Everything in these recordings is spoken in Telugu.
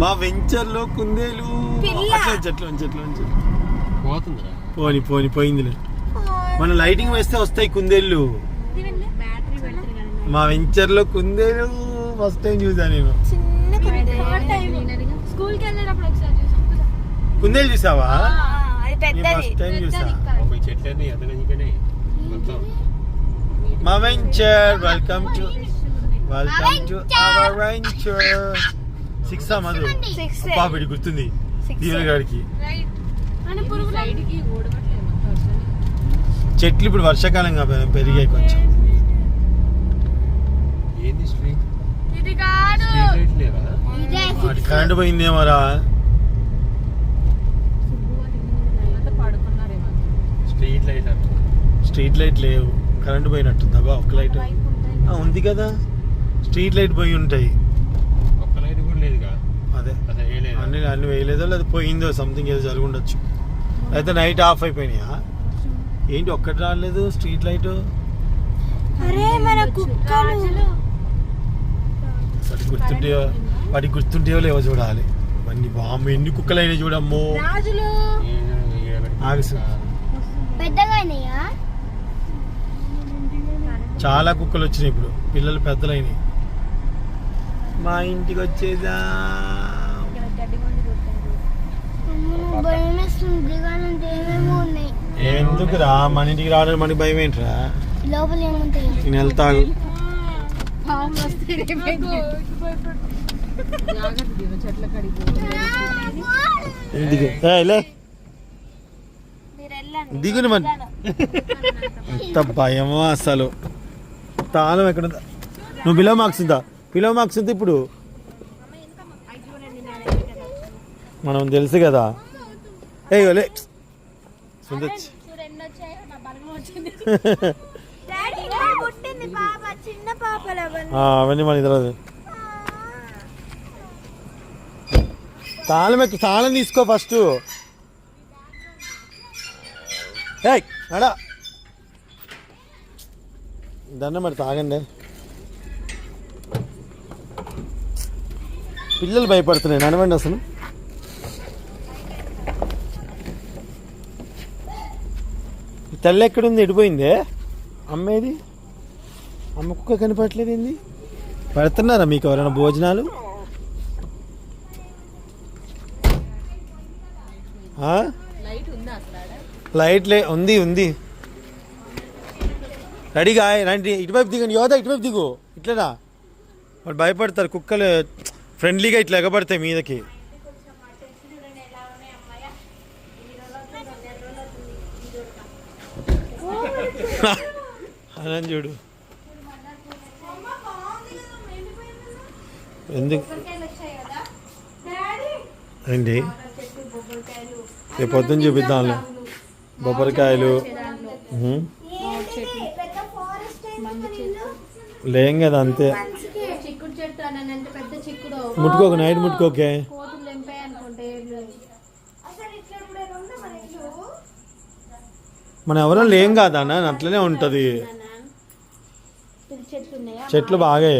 మా వెంచర్లో కుందేలు. పిల్ల. చెట్లు చెట్లు చెట్లు. పోతుందిరా. పోని పోని పోయిందిలే. మన లైటింగ్ వేస్తే వస్తాయి కుందేళ్ళు. బ్యాటరీ పెడతారు కదా. మా వెంచర్లో కుందేలు ఫస్ట్ టైం చూసా నేను. చిన్న స్కూల్కి వెళ్ళేటప్పుడు ఒకసారి చూసాం. కుందేలు చూసావా? ఆ, అది పెద్దది. ఫస్ట్ టైం చూసా. బొమ్మ చెట్లన్నీ ఎదగనికనే మొత్తం. మా venture welcome to welcome to our venture six Madhu? Six. పాపిడి గుర్తుంది. చెట్లు ఇప్పుడు వర్షాకాలంగా పెరిగాయి కొంచెం. ఏంది స్ట్రీట్? ఇది కాదు. స్ట్రీట్ లైట్ లేవా వాటి కరెంట్ పోయిందేమోరా స్ట్రీట్ లైట్ స్ట్రీట్ లైట్ లేవు. కరెంట్ పోయినట్టుందా బా ఒక్క లైట్. ఆ, ఉంది కదా. స్ట్రీట్ లైట్ పోయి ఉంటాయి ఒక్క లైట్ కూడా లేదుగా అదే. అన్ని అన్ని వేయలేదో? లేదా పోయిందో సంథింగ్ ఏదో జరిగి ఉండొచ్చు అయితే నైట్ ఆఫ్ అయిపోయినాయా? ఏంటి ఒక్కటి రాలేదు? స్ట్రీట్ లైట్ మన కుక్కలు. వాటికి గుర్తుంటాయో లేవో చూడాలి. అన్ని బామ్మ ఎన్ని కుక్కలైనా చూడమ్మో. రాజులు. ఆగసు. పెద్దగా చాలా కుక్కలు వచ్చినాయి ఇప్పుడు. పిల్లలు పెద్దలైనవి మా ఇంటికి వచ్చేదా ఎందుకురా? మన ఇంటికి రావడానికి మనకి భయం ఏంట్రా లోపల ఏముంటాయి? నేను వెళ్ళండి దిగుని మన ఎంత భయమో అసలు. తాళం ఎక్కడ? నువ్వు బిలో మార్క్స్ ఉందా? బిలో మార్క్స్ ఉంది ఇప్పుడు. మనం తెలుసు కదా. ఏ అవన్నీ. మనకి తెలియదు తాళం తీసుకో ఫస్ట్. ఏయ్ అడా దండం మరి తాగండి పిల్లలు భయపడుతున్నాయి నడవండి అసలు. తెల్ల ఎక్కడుంది? ఎడిపోయిందే? అమ్మేది? అమ్మ కుక్క కనిపెట్టలేదు ఏంది? పెడుతున్నారా మీకు ఎవరైనా భోజనాలు? లైట్ లే ఉంది ఉంది. రెడీగా రండి. ఇటువైపు దిగండి. యోధ ఇటువైపు దిగు. ఇట్లనా? వాళ్ళు భయపడతారు. కుక్కలు ఫ్రెండ్లీగా ఇట్లా ఎగబడతాయి మీదకి. అలా చూడు ఎందుకు? ఏంటి? రేపు పొద్దున్న చూపిద్దాంలే. బొబ్బరికాయలు. లేం కదా అంతే. చిక్కుడు చెట్టు అని ఎంత పెద్ద చిక్కుడు. ముట్టుకోక నైట్ ముట్టుకోకే. మనం ఎవరో లేం కాదా అన్న? అట్లనే ఉంటుంది. చెట్లు బాగా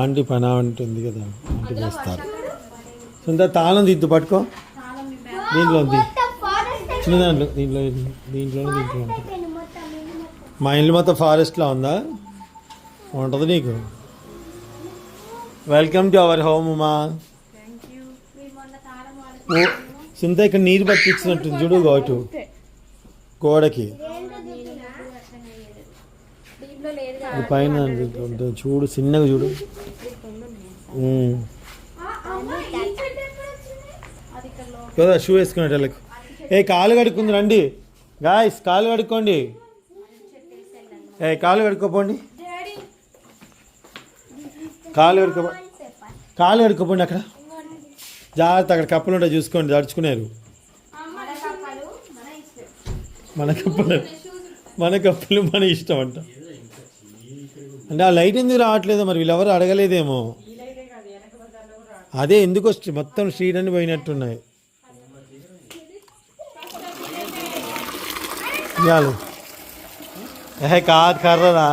ఆంటీ పని ఉంటుంది కదా ఆంటీ వేస్తారు సొంత తాళం దిద్దు పట్టుకో. దీంట్లో ఉంది. చిన్న దాంట్లో దీంట్లో దీంట్లో ఉంటుంది. మా ఇల్లు మొత్తం ఫారెస్ట్లో ఉందా? ఉంటుంది నీకు. Welcome to our home Uma. సింత ఇక్కడ నీరు పట్టించినట్టు చూడు గోటు గోడకి. పైన చూడు చిన్నగా చూడు. కదా షూ వేసుకున్నట్టు వాళ్ళకు. ఏ కాలు కడుక్కుంది రండి. గాయస్ కాలు కడుక్కోండి. ఏ కాలు కడుక్కోపోండి. కాలు కడుక్కో కాలు కడుక్కోపోండి అక్కడ. జాగ్రత్త అక్కడ కప్పలు ఉంటాయి చూసుకోండి దడుచుకున్నారు మన కప్పలు మన కప్పలు మన ఇష్టం అంట. అంటే ఆ లైట్ ఎందుకు రావట్లేదు మరి? వీళ్ళెవరు అడగలేదేమో. అదే ఎందుకు వచ్చి మొత్తం స్ట్రీట్ అని పోయినట్టున్నాయి. ఇవ్వాలి ఏ కాదు కర్రరా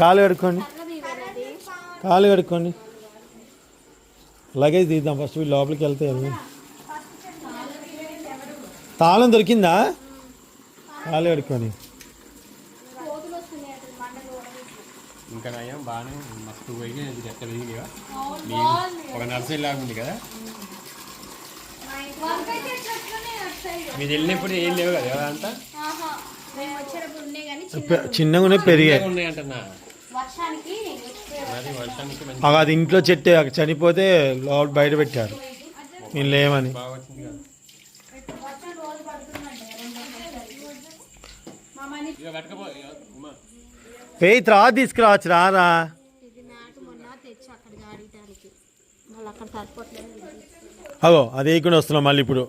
కాలు కడుక్కోండి. కాలు కడుక్కోండి. లగేజ్ తీద్దాం ఫస్ట్ వీళ్ళు లోపలికి వెళ్తే. తాళం దొరికిందా? కాలు కడుక్కొని ఇంకా నయం బాగానే మస్తు పోయి ఎక్కడ దిగిగా ఒక నర్సరీ లాగా ఉంది కదా? మీరు వెళ్ళినప్పుడు ఏం లేవు కదా అదంతా ఆహా. మేము వచ్చేటప్పుడు ఉన్నాయి కానీ చిన్న పె- చిన్నగానే పెరిగాయి. ఉన్నాయంటున్నా వర్షానికి అది ఇంట్లో చెట్టు చనిపోతే లోపల బయట పెట్టారు. నేను లేమని. పేయి తర్వాత తీసుకురావచ్చు రారా ఇది నాటు మొన్న తెచ్చి అక్కడ ఆడటానికి. వాళ్ళు అక్కడ సరిపోట్లేదు. అగో అది వేయకుండా వస్తున్నాం మళ్ళీ ఇప్పుడు.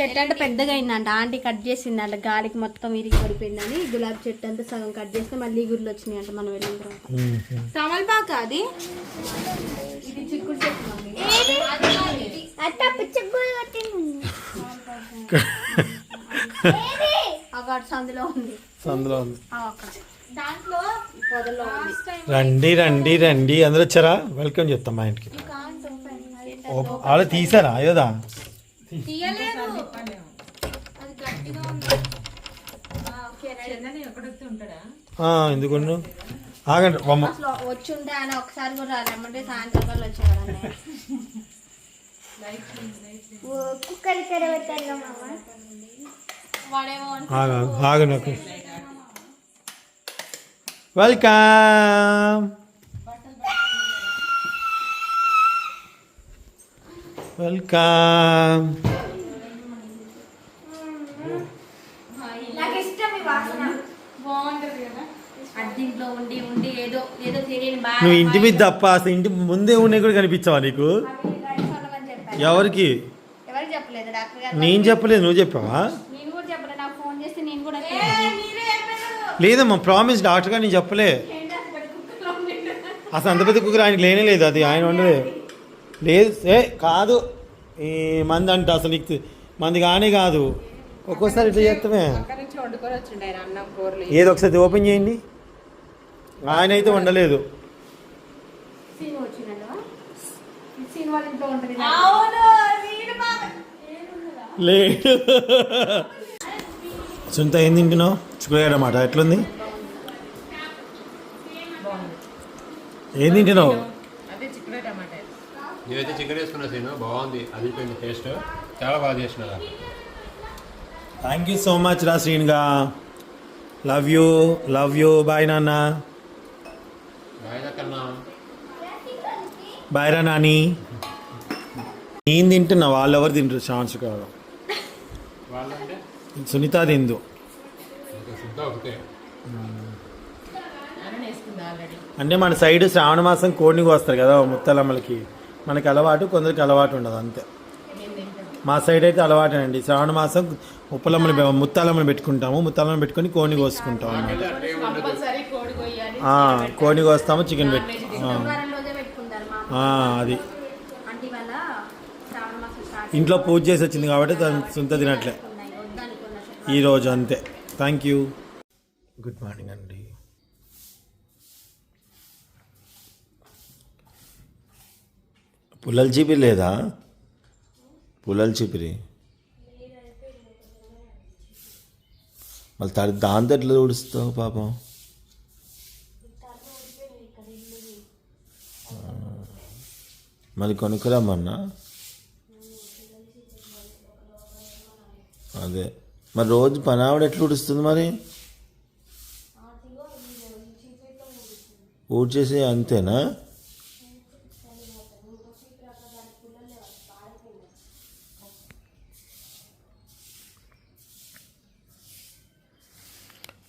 చెట్టు అంటే పెద్దగా అయిందంట. ఆంటీ కట్ చేసిందంట. గాలికి మొత్తం ఇరిగి పడిపోయిందని గులాబీ చెట్టు అంతా సగం కట్ చేస్తే మళ్ళీ గుర్లు వచ్చినాయి అంట మనం వెళ్ళిన తర్వాత. తమలపాక అది? ఇది చిక్కుడు చెట్టు మమ్మీ. అగో అటు సందులో ఉంది. అందులో ఉంది. ఆ అక్కడ దాంట్లో పొదలో ఉంది. రండి రండి రండి. అందరూ వచ్చారా? వెల్కమ్ చెప్తాం మా ఇంటికి. ఓ- ఆడ తీసారా? అయ్యోదా తీయలేదు. అది గట్టిగా ఉంది. ఎందుకు ఆగండి బొమ్మ వచ్చి ఉంటే ఆయన ఒకసారి కూడా రాలేమంటే సాయంత్రం కల్లా నాకు. వెల్కమ్ వెల్కమ్ నాకు ఇష్టం ఈ వాసన బాగుంటది కదా అద్దీంట్లో ఉండి ఉండి ఏదో ఏదో తెలియని బాగా నువ్వు ఇంటి మీద తప్ప అసలు ఇంటి ముందే ఉండే కూడా కనిపించావా నీకు? ఎవరికి? ఎవరికి చెప్పలేదు? డాక్టర్ గారు నేను చెప్పలేదు నువ్వు చెప్పావా? నేను కూడా చెప్పలేదు నాకు ఫోన్ చేస్తే నేను కూడా లేదమ్మా ప్రామిస్ డాక్టర్ గారు నేను చెప్పలే. అసలు అంత పెద్ద కుక్కర్ ఆయనకి లేనే లేదు అది ఆయన ఉండలేదు లేదు ఏ కాదు. ఈ మంది అంట అసలు నీకు మంది కానీ కాదు. ఒక్కోసారి ఇట్లా చేస్తామే ఏదో ఒకసారి ఓపెన్ చేయండి. ఆయన అయితే ఉండలేదు సీన్ వచ్చిందంట సీన్ వాళ్ళ ఇంట్లో ఉంటుంది లేడు సొంత ఏం తింటున్నావు? చిక్కుడుకాయ మాట. ఎట్లుంది? ఏం తింటున్నావు? నేనైతే చికెన్ వేసుకున్నా సీను. బాగుంది. అది పోయింది టేస్ట్. చాలా బాగా చేసిన థ్యాంక్ యూ సో మచ్ రా శ్రీన్గా. Love you love you bye నాన్న. బాగా కన్నా బాయ్ రా నాని. నేను తింటున్నా. వాళ్ళు ఎవరు తింటారు? ఛాన్స్ కాదు. వాళ్ళంటే? సునీత తిందు. అంటే మన సైడ్ శ్రావణ మాసం కోడిని కోస్తారు కదా ముత్తలమ్మలకి. మనకి అలవాటు కొందరికి అలవాటు ఉండదు అంతే. మా సైడ్ అయితే అలవాటేనండి. శ్రావణ మాసం ఉప్పలమ్మని ముత్తాలమ్మని పెట్టుకుంటాము. ముత్తాలమ్మని పెట్టుకొని కోడిని కోసుకుంటాం అన్నమాట. కోడిని కోస్తాము చికెన్ పెట్టు అది. ఇంట్లో పూజ చేసి వచ్చింది కాబట్టి సొంత తినట్లే. ఉన్నాయి వద్దనుకున్న ఈ రోజు అంతే. థ్యాంక్ యూ గుడ్ మార్నింగ్ అండి. పుల్లల చీపిరి లేదా? పుల్లల చీపిరి మళ్ళీ తడి దాంతో ఎట్లా ఊడుస్తావు పాపం. మరి మళ్ళీ కొనుక్కురమ్మన్నా? అదే. మరి రోజు పని ఆవిడ ఎట్లా ఊడుస్తుంది మరి? ఊడ్చేసి అంతేనా?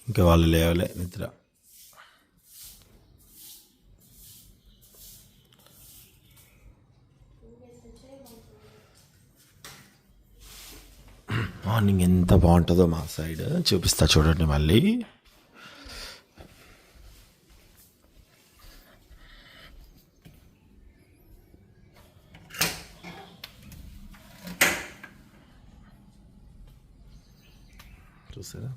ఇంకా వాళ్ళు లేవలే నిద్ర. మార్నింగ్ ఎంత బాగుంటుందో మా సైడ్. చూపిస్తా చూడండి మళ్ళీ. చూసారా?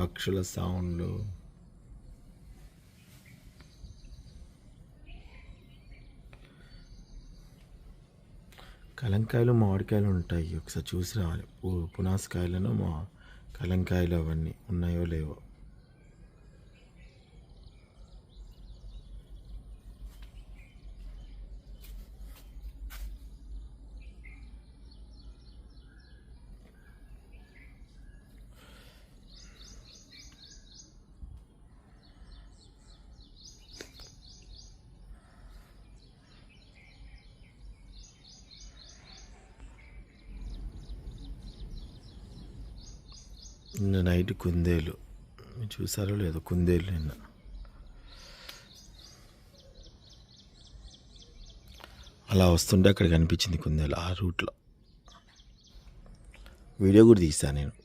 పక్షుల సౌండ్లు. కలంకాయలు మామిడికాయలు ఉంటాయి. ఒకసారి చూసి రావాలి. పునాసకాయలను మా కలంకాయలు అవన్నీ ఉన్నాయో లేవో. నిన్న నైట్ కుందేలు. చూసారో లేదో కుందేలు నిన్న. అలా వస్తుంటే అక్కడ కనిపించింది కుందేలు ఆ రూట్లో. వీడియో కూడా తీస్తాను నేను.